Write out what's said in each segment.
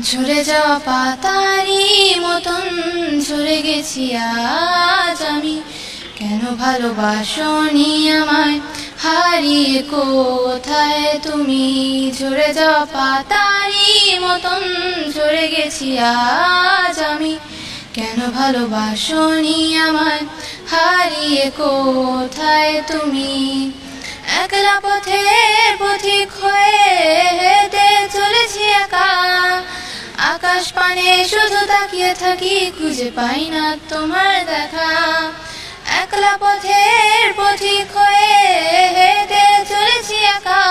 ঝরে যাওয়া পাতারি মতন ঝরে গেছি আজ আমি। কেন ভালোবাসনি আমায়? হারিয়ে কোথায় তুমি? ঝরে যাওয়া পাতারি মতন ঝরে গেছি আজ আমি। কেন ভালোবাসনি আমায়? হারিয়ে কোথায় তুমি? একলা পথে আকাশ পানে শুধু তাকিয়ে থাকি, খুঁজে পাই না তোমার দেখা। একলা পথের পথিক হয়ে হেঁটে চলেছি একা।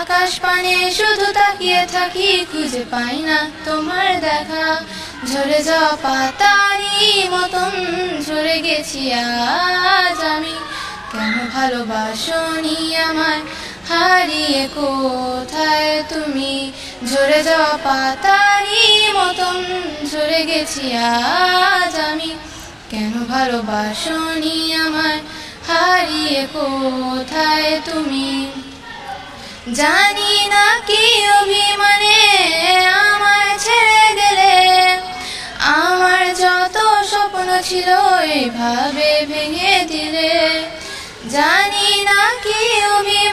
আকাশ পানে শুধু তাকিয়ে থাকি, খুঁজে পাই না তোমার দেখা। ঝরে যাওয়া পাতারি মতন ঝরে গেছি আজ আমি। কেন ভালোবাসনি আমায়? হারিয়ে কোথায় তুমি? ঝরে যাওয়া পাতারি মতন, ঝরে গেছি আজ আমি। কেন ভালোবাসনি আমার হারিয়ে কোথায় তুমি? জানি না কি অভিমানে আমার ছেড়ে গেলে। আমার যত স্বপ্ন ছিল এইভাবে ভেঙে দিলে। জানি না কি অভিমানে